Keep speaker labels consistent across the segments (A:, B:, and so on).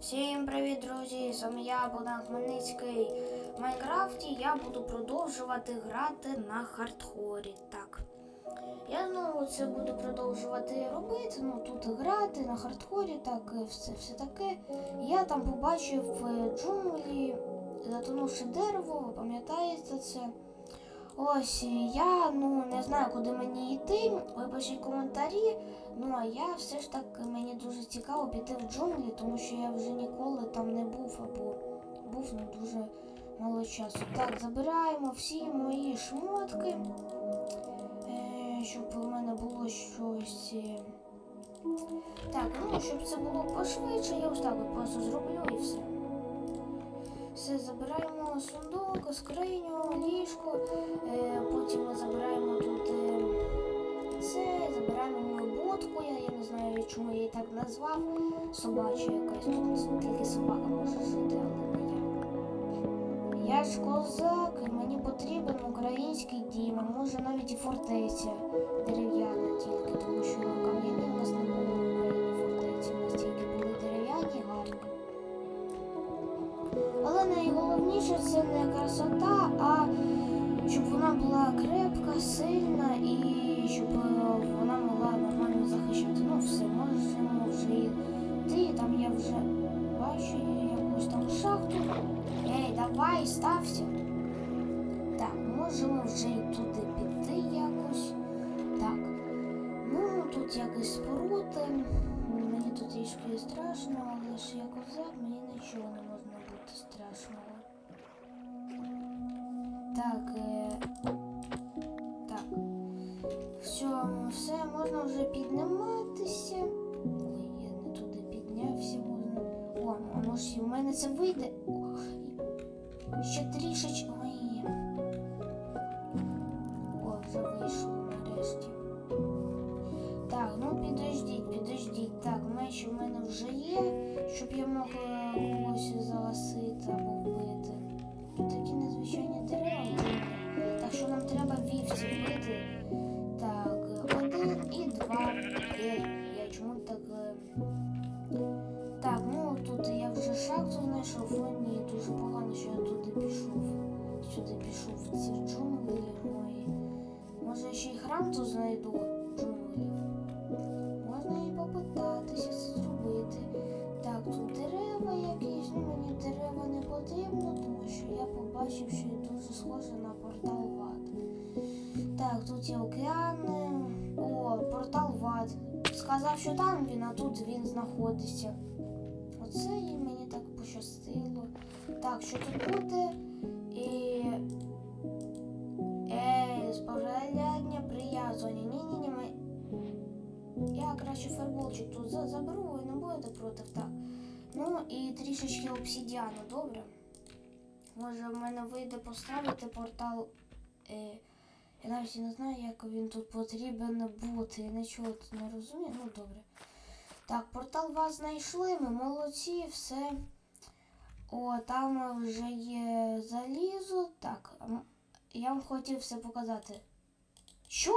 A: Всім привіт, друзі! З вами я, Богдан Хмельницький. В Майнкрафті я буду продовжувати грати на хардхорі. Так. Я знову це буду продовжувати робити. Ну тут грати на хардхорі, так все, все таке. Я там побачив в джунглі затонувши дерево, ви пам'ятаєте це? Ось я ну не знаю, куди мені йти. Ви коментарі. Ну а я все ж таки мені дуже цікаво піти в джунглі, тому що я вже ніколи там не був або був ну дуже мало часу. Так, забираємо всі мої шмотки, е, щоб у мене було щось. е, Так, ну щоб це було пошвидше, я ось так просто зроблю і все. Все, забираємо сундук, скриню, ліжко, е, потім ми забираємо тут е, це, забираємо мою будку, я, я не знаю, чому я її так назвав. Собача якась, тут тільки собака може жити, але не я. Я ж козак, і мені потрібен український дім, а може навіть і фортеця дерев'яна тільки, тому що кам'яні в нас не було найголовніше це не красота, а щоб вона була крепка, сильна і щоб е, вона могла нормально захищати. Ну все, можемо вже йти. Там я вже бачу якусь там шахту. Ей, давай, стався. Так, можемо вже і туди піти якось. Так. Ну, тут якісь спорути. Мені тут трішки страшно, але ж я козак, мені нічого не можна бути страшного. Так, е... так. Все, все, можна вже підніматися. Ой, я не туди піднявся, можна. О, може і в мене це вийде. Ще трішечки. Ой. О, вже вийшло нарешті. Так, ну підождіть, підождіть. Так, меч у мене вже є, щоб я мог е, когось заласити або вбити. Тут такі незвичайні дерева. Так що нам треба вівці вбити. Так, один і два. Ей, я чому так. е, Так, ну тут я вже шахту знайшов. О, ні, дуже погано, що я туди пішов. Сюди пішов в ці джунглі мої. Може я ще й храм тут знайду джунглів. Можна і попитатися це зробити. Так, тут дерева якісь, ну мені дерева не потрібно, я побачив, що дуже схоже на портал Ват. Так, тут є океани. О, портал Ват. Сказав, що там він, а тут він знаходиться. Оце і мені так пощастило. Так, що тут буде? І. Ей, спожаляння прив'язування. Ні-ні-ні, ми. Я краще ферболчик тут заберу, ви не будете проти так. Ну і трішечки обсідіану, добре? Може в мене вийде поставити портал. Е, я навіть не знаю, як він тут потрібен бути. Я нічого тут не розумію. Ну добре. Так, портал вас знайшли, ми молодці, все. О, там вже є залізо. Так, я вам хотів все показати. Що?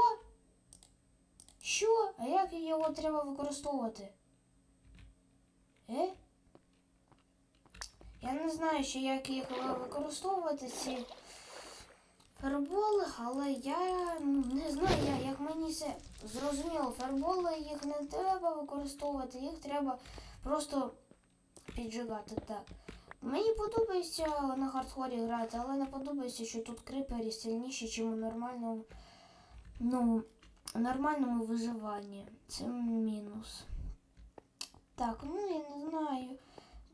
A: Що? А як його треба використовувати? Е? Я не знаю, ще як їх використовувати, ці ферболи, але я не знаю, як мені це зрозуміло. Ферболи їх не треба використовувати, їх треба просто піджигати. Так. Мені подобається на хардхорі грати, але не подобається, що тут крипері сильніші, ніж у нормальному. Ну, нормальному виживанні. Це мінус. Так, ну я не знаю.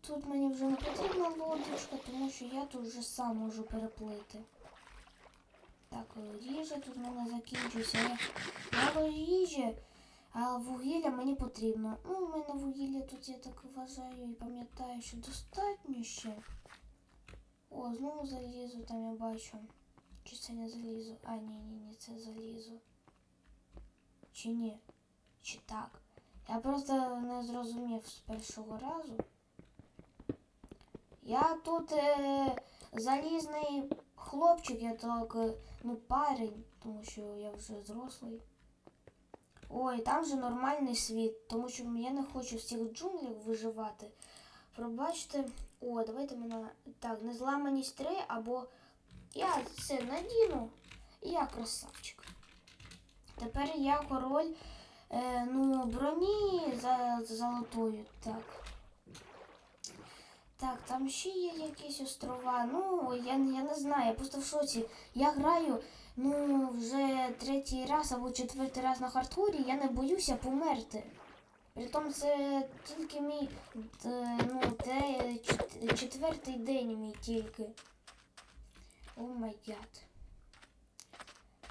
A: Тут мені вже не потрібна лодочка, тому що я тут вже сам можу переплити. Так, їжа тут в мене закінчується. Мало їжі, а вугілля мені потрібно. Ну, у мене вугілля тут, я так вважаю і пам'ятаю, що достатньо ще. О, знову залізо там я бачу. Чи це не залізо? А, ні, ні, ні, це залізо. Чи ні? Чи так? Я просто не зрозумів з першого разу. Я тут е, залізний хлопчик, я так, е, ну, парень, тому що я вже зрослий. Ой, там же нормальний світ, тому що я не хочу в цих джунглях виживати. Пробачте. О, давайте мене. Так, незламаність 3 або. Я це надіну. І я красавчик. Тепер я король е, ну, броні за, за золотою. Так. Так, там ще є якісь острова. Ну, я, я не знаю, я просто в шоці. Я граю ну, вже третій раз або четвертий раз на хардкорі, я не боюся померти. Притом це тільки мій е, ну, те, четвертий день мій тільки. О май гад.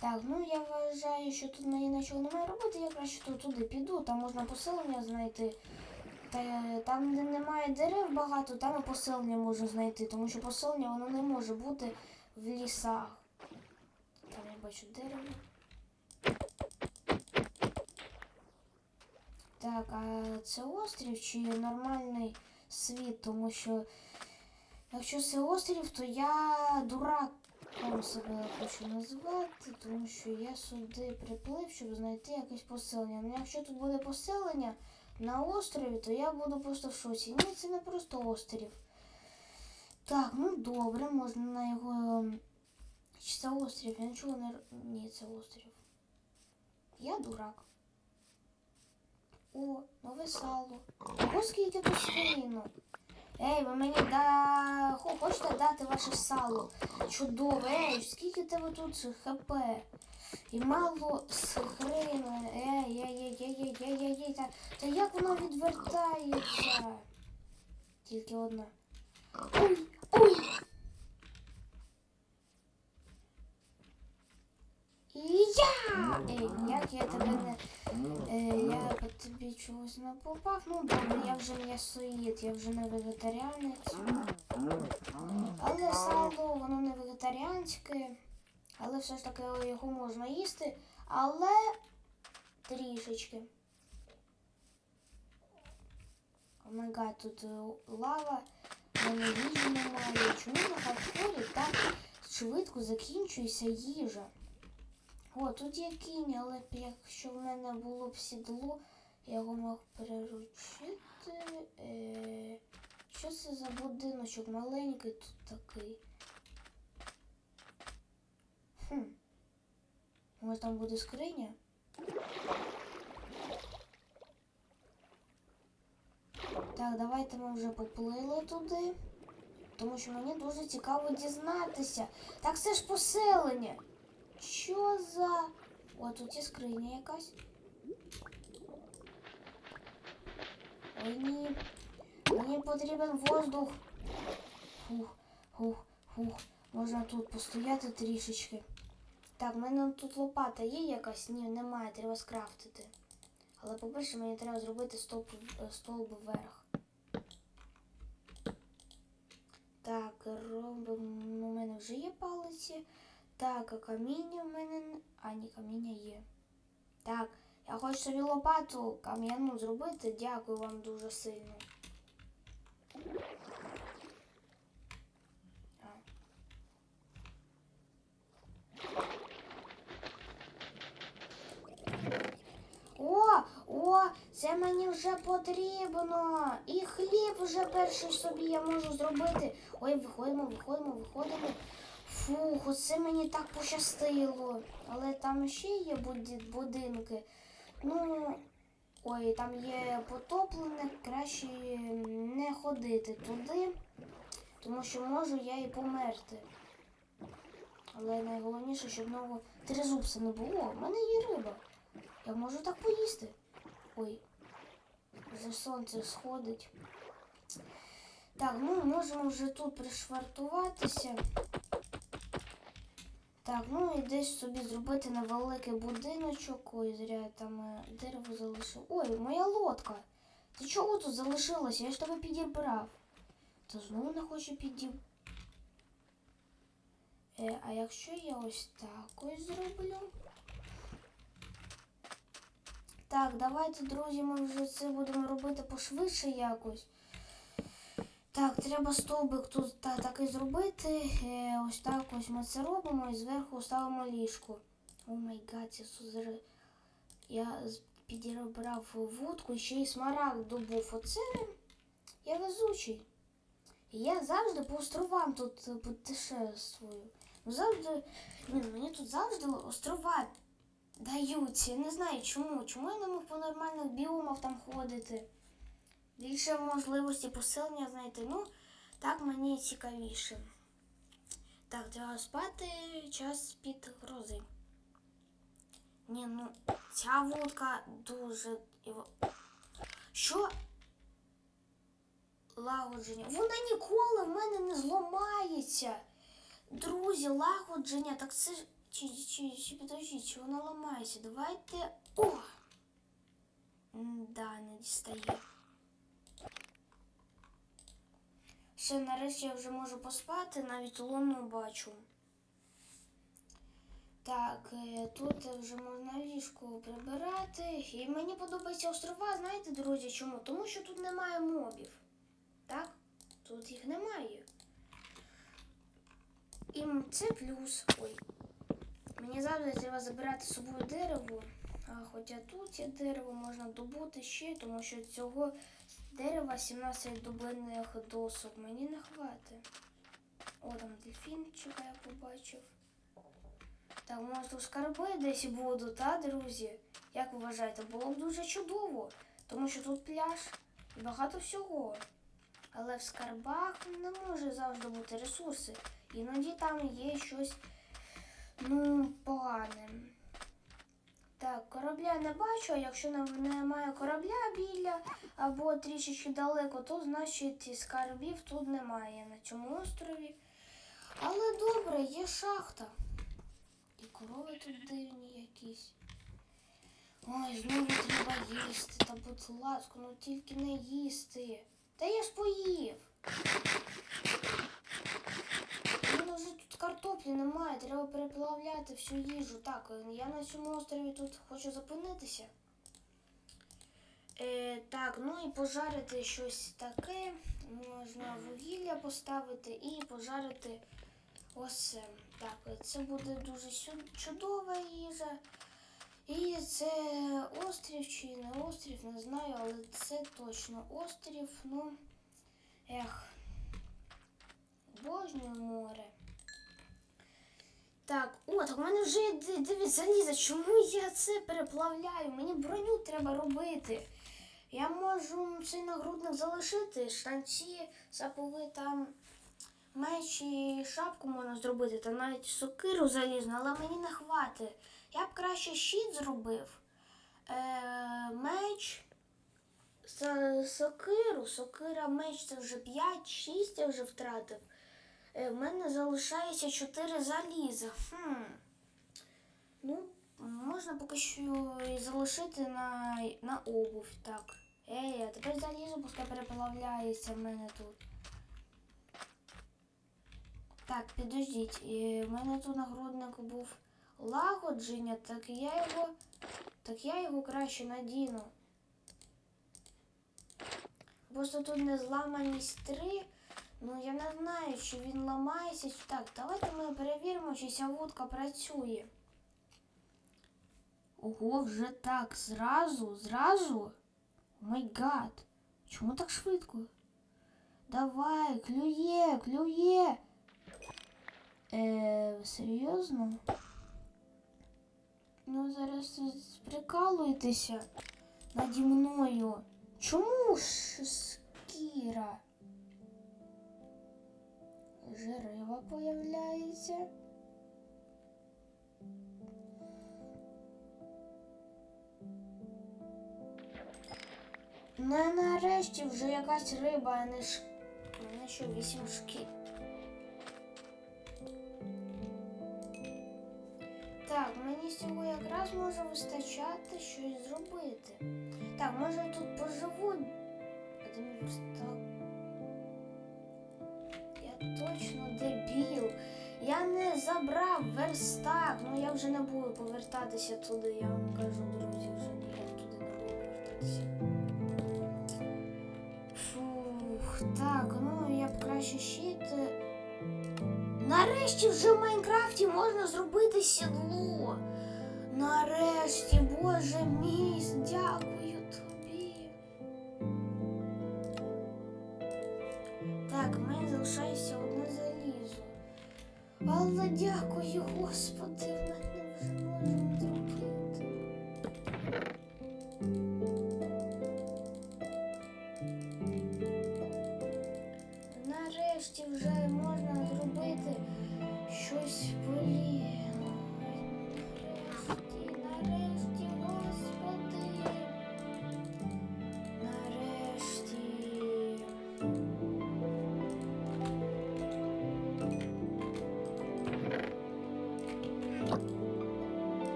A: Так, ну я вважаю, що тут мені нічого немає робити, я краще туди піду, там можна поселення знайти. Е, там, де немає дерев багато, там і поселення можна знайти, тому що поселення воно не може бути в лісах. Там я бачу дерево. Так, а це острів чи нормальний світ, тому що якщо це острів, то я дураком себе хочу назвати, тому що я сюди приплив, щоб знайти якесь поселення. Ну якщо тут буде поселення на острові, то я буду просто в шоці. Ні, це не просто острів. Так, ну добре, можна на його. ем, Чи це острів? Я нічого не. Ні, це острів. Я дурак. О, нове сало. Ого, скільки тут свининок. Ей, ви мені да... Хо- хочете дати ваше сало? Чудово, ей, скільки тебе тут хп? І мало з. Ей, ей, ей, ей, ей, ей, ей, та, та як воно відвертається? Тільки одна. Ой, ой! Я! Ей, як я тебе не... Е, я по тобі чогось не попав. Ну добре, я вже м'ясоїд, я вже не вегетаріанець. Але сало, воно не вегетаріанське. Але все ж таки його можна їсти. Але трішечки. Омега, тут е, лава, мене їжі немає. Чому на хардкорі так швидко закінчується їжа? О, тут є кінь, але якщо в мене було б сідло, я його мог переручити. Е, що це за будиночок маленький тут такий? Хм. Може там буде скриня? Так, давайте ми вже поплили туди. Тому що мені дуже цікаво дізнатися. Так це ж поселення. Що за. О, тут є скриня якась. Ой, ні. Мені потрібен воздух. Фух, фух, фух. Можна тут постояти трішечки. Так, в мене тут лопата є якась? Ні, немає, треба скрафтити. Але по-перше, мені треба зробити стовп, е, стовп вверх. Так, робимо. У мене вже є палиці. Так, а каміння в мене. А, ні, каміння є. Так, я хочу собі лопату кам'яну зробити. Дякую вам дуже сильно. А. О, це мені вже потрібно. І хліб вже перший собі я можу зробити. Ой, виходимо, виходимо, виходимо. Фух, оце мені так пощастило. Але там ще є будинки. Ну, ой, там є потоплене, краще не ходити туди, тому що можу я і померти. Але найголовніше, щоб знову тризубця не було. У мене є риба. Я можу так поїсти. Ой, вже сонце сходить. Так, ну можемо вже тут пришвартуватися. Так, ну і десь собі зробити невеликий будиночок. Ой, зря я там е, дерево залишив. Ой, моя лодка. Ти чого тут залишилася? Я ж тебе підібрав. Та знову не хочу підіб. Е, а якщо я ось так ось зроблю? Так, давайте, друзі, ми вже це будемо робити пошвидше якось. Так, треба стовбик тут та, такий зробити. Е, ось так ось ми це робимо і зверху ставимо ліжко. О май гад, сузри. Я підібрав вудку ще й смарагд добув. Оце Я везучий. Я завжди по островам тут е, путешествую. Завжди. Мені тут завжди острова даються. Я не знаю чому. Чому я не мог по нормальних біомах там ходити? Більше можливості посилення знайти. Ну, так мені цікавіше. Так, треба спати час під грози. Ні, ну ця вудка дуже. Що? Лагодження. Вона ніколи в мене не зламається. Друзі, лагодження, так це ж. Чи, чи, чи підождіть, чи вона ламається? Давайте. О! Да, не дістає. Все, нарешті я вже можу поспати, навіть луну бачу. Так, е, тут вже можна ліжко прибирати. І мені подобаються острова, знаєте, друзі, чому? Тому що тут немає мобів. Так? Тут їх немає. І це плюс. Ой. Мені завжди треба забирати з собою дерево. А хоча тут є дерево, можна добути ще, тому що цього дерева 17 дублених досок мені не хватить. О, там дельфінчика я побачив. Так, може тут скарби десь будуть, та, друзі? Як ви вважаєте, було б дуже чудово, тому що тут пляж і багато всього. Але в скарбах не може завжди бути ресурси. Іноді там є щось ну, погане. Так, корабля не бачу, а якщо немає корабля біля або трішечки далеко, то значить скарбів тут немає на цьому острові. Але добре, є шахта. І корови тут дивні якісь. Ой, знову треба їсти. Та будь ласка, ну тільки не їсти. Та я ж поїв. Вже тут картоплі немає, треба переплавляти всю їжу. Так, е, я на цьому острові тут хочу зупинитися. Е, так, ну і пожарити щось таке. Можна вугілля поставити і пожарити ось. Так, е, це буде дуже чудова їжа. І це острів чи не острів, не знаю, але це точно острів. Ну, ех, обожнюю море. Так, о, так в мене вже є ди- заліза. Чому я це переплавляю? Мені броню треба робити. Я можу цей нагрудник залишити, штанці, сапоги там, меч і шапку можна зробити, та навіть сокиру залізну, але мені не хватить. Я б краще щит зробив. Е, меч, со- сокиру, сокира, меч це вже 5-6 я вже втратив. Е, в мене залишається 4 заліза. Хм. Ну, можна поки що і залишити на, на обувь. Так. Ей, а тепер залізо, пускай переплавляється в мене тут. Так, підождіть. В мене тут нагрудник був лагодження, так я його. Так я його краще надіну. Просто тут не зламаність 3. Ну я не знаю, чи він ламається. Так, давайте ми перевіримо, чи ця вудка працює. Ого, вже так. Зразу, зразу. Май гад. Чому так швидко? Давай, клює, клює. Е, серйозно? Ну, зараз прикалуєтеся наді мною. Чому ж шкіра? Вже риба появляється. Ну, нарешті вже якась риба, а не ш... Мене що, вісім шкір. Так, мені з цього якраз може вистачати щось зробити. Так, може я тут поживу. А де мій верстак? Точно дебіл. Я не забрав верстак. Ну я вже не буду повертатися туди, я вам кажу, друзі, вже ніяк туди не буду повертатися. Фух, так, ну я б краще щит. е, Нарешті вже в Майнкрафті можна зробити сідло. Нарешті, боже мій, дякую дякую, Господи,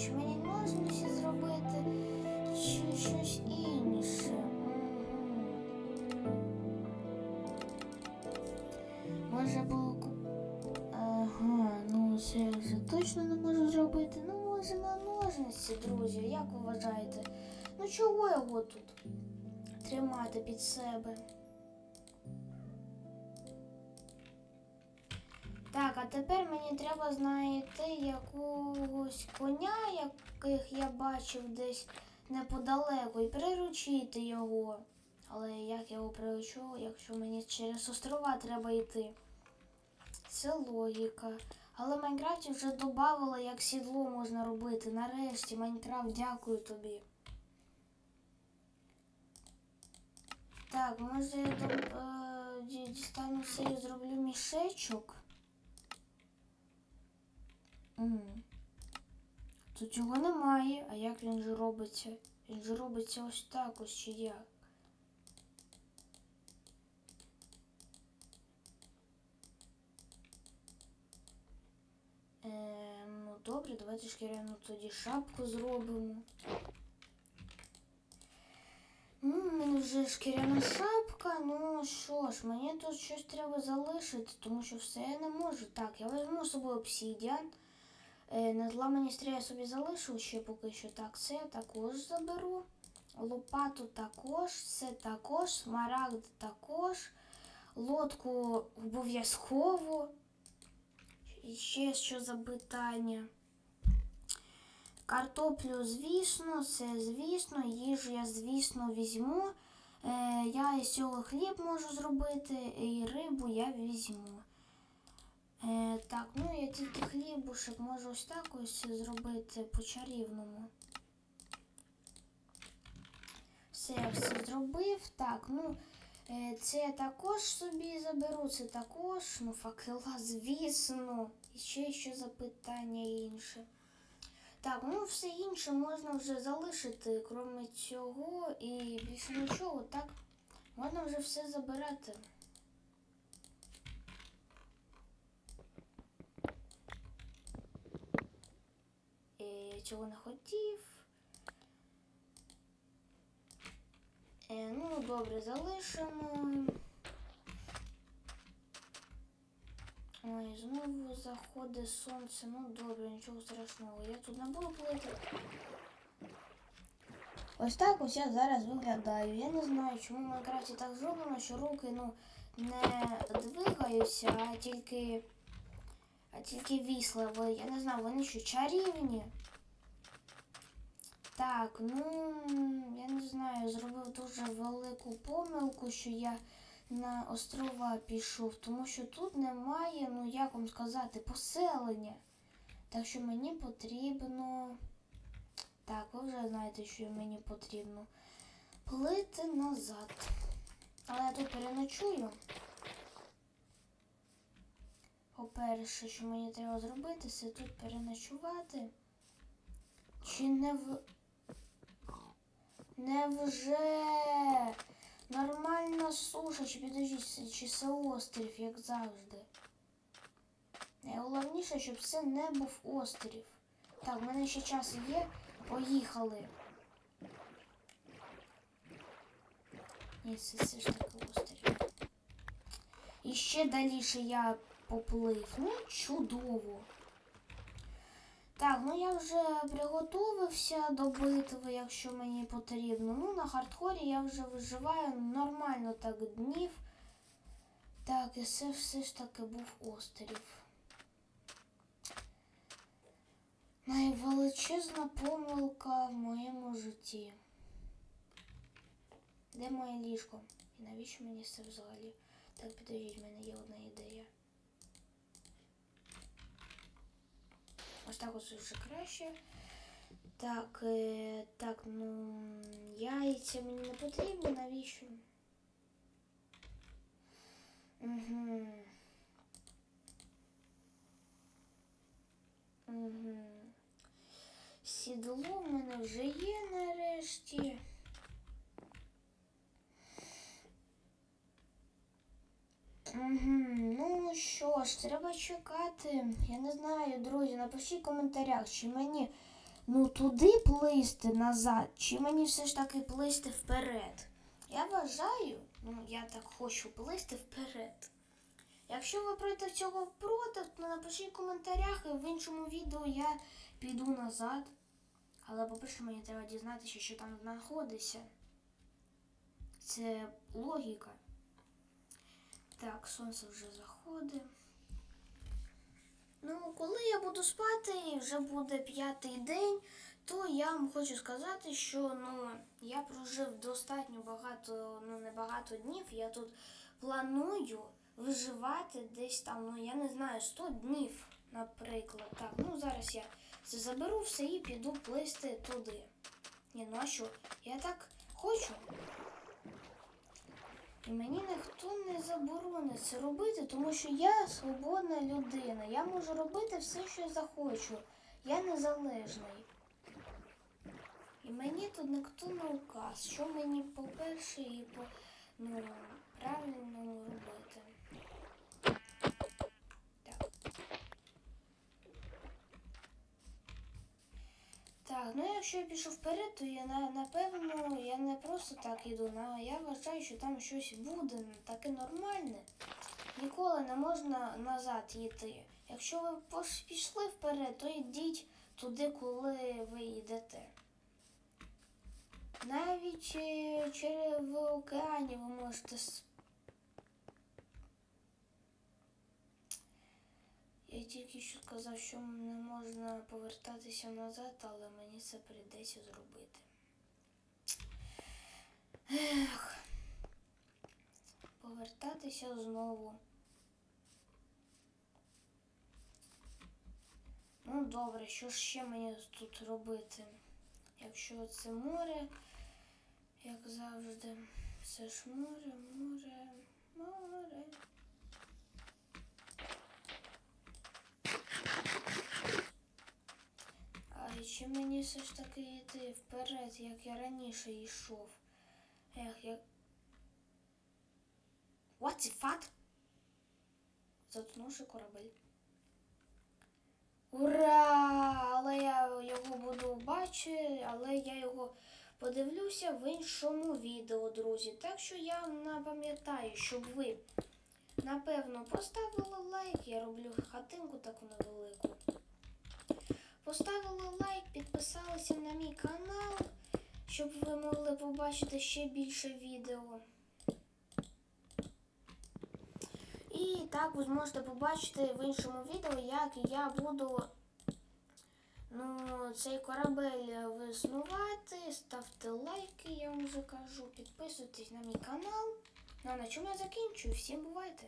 A: чи мені ножниці зробити, чи щось інше. Може було. Ага, ну це я вже точно не можу зробити. Ну, може на ножниці, друзі, як ви вважаєте? Ну чого його тут тримати під себе? Так, а тепер мені треба знайти якогось коня, яких я бачив десь неподалеку, і приручити його. Але як я його приручу, якщо мені через острова треба йти? Це логіка. Але в Майнкрафті вже додавали, як сідло можна робити. Нарешті, Майнкрафт, дякую тобі. Так, може я е, дістану все і зроблю мішечок. Тут його немає, а як він же робиться? Він же робиться ось так ось чи як? Е, ну добре, давайте шкіряну тоді шапку зробимо. Ну, мене вже шкіряна шапка. Ну що ж, мені тут щось треба залишити, тому що все я не можу. Так, я візьму з собою обсідіан. Е, незламані стріли я собі залишу ще поки що. Так, це я також заберу. Лопату також, це також, смарагд також. Лодку обов'язково. І ще що за питання. Картоплю, звісно, це звісно, їжу я, звісно, візьму. Е, я із цього хліб можу зробити, і рибу я візьму. Е, так, ну я тільки хлібушек можу ось так ось зробити по чарівному. Все, я все зробив. Так, ну е, це я також собі заберу, це також, ну факела, звісно. І ще що запитання інше. Так, ну все інше можна вже залишити, крім цього і більше нічого, так? Можна вже все забирати. Е, цього не хотів. Е, ну, добре, залишимо. Ой, знову заходить сонце. Ну добре, нічого страшного. Я тут не буду плити. Ось так ось я зараз виглядаю. Я не знаю, чому в Майнкрафті так зроблено, що руки ну, не двигаються, а тільки. А тільки вісла. Я не знаю, вони що чарівні. Так, ну я не знаю, зробив дуже велику помилку, що я на острова пішов, тому що тут немає, ну як вам сказати, поселення. Так що мені потрібно. Так, ви вже знаєте, що мені потрібно плити назад. Але я тут переночую. По-перше, що мені треба зробити, це тут переночувати. Чи не в. Невже нормальна суша, чи підождіть, чи це острів, як завжди. Найголовніше, щоб це не був острів. Так, в мене ще час є. Поїхали. Ні, це все ж таки острів. І ще далі я поплив. Ну, чудово. Так, ну я вже приготувався до битви, якщо мені потрібно. Ну, на хардкорі я вже виживаю нормально так днів. Так, і це все ж таки був острів. Найвеличезна помилка в моєму житті. Де моє ліжко? І навіщо мені це взагалі? Так, підождіть, в мене є одна ідея. Так ось вже краще. Так, е, так, ну яйця мені не потрібні, навіщо? Угу. Угу. Сідло в мене вже є нарешті. Ну що ж, треба чекати. Я не знаю, друзі, напишіть в коментарях, чи мені ну туди плисти назад, чи мені все ж таки плисти вперед. Я вважаю, ну я так хочу плисти вперед. Якщо ви проти цього проти, то напишіть в коментарях і в іншому відео я піду назад. Але по-перше, мені треба дізнатися, що там знаходиться. Це логіка. Так, сонце вже заходить. Ну, коли я буду спати і вже буде п'ятий день, то я вам хочу сказати, що ну, я прожив достатньо багато, ну не багато днів. Я тут планую виживати десь там, ну я не знаю, 100 днів, наприклад. Так, ну зараз я це заберу все і піду плисти туди. Ні, ну а що? Я так хочу. І мені ніхто не заборонить це робити, тому що я свободна людина. Я можу робити все, що захочу. Я незалежний. І мені тут ніхто не указ, що мені по-перше і по ну, правильному робити. Так. Так, ну якщо я пішов вперед, то я напевно я не просто так іду, на я вважаю, що там щось буде таке нормальне. Ніколи не можна назад йти. Якщо ви пішли вперед, то йдіть туди, коли ви йдете. Навіть е, через в океані ви можете с- Я тільки що сказав, що не можна повертатися назад, але мені це прийдеться зробити. Ех. Повертатися знову. Ну, добре, що ж ще мені тут робити? Якщо це море, як завжди, це ж море, море, море. А чи мені все ж таки йти вперед, як я раніше йшов? Ех, як. What the fuck? Затонувши корабель. Ура! Але я його буду бачити, але я його подивлюся в іншому відео, друзі. Так що я напам'ятаю, щоб ви напевно поставили лайк. Я роблю хатинку таку невелику. Поставили лайк, підписалися на мій канал, щоб ви могли побачити ще більше відео. І так ви зможете побачити в іншому відео, як я буду ну, цей корабель виснувати. Ставте лайки, я вам вже кажу, підписуйтесь на мій канал. Ну а на чому я закінчую. Всім бувайте!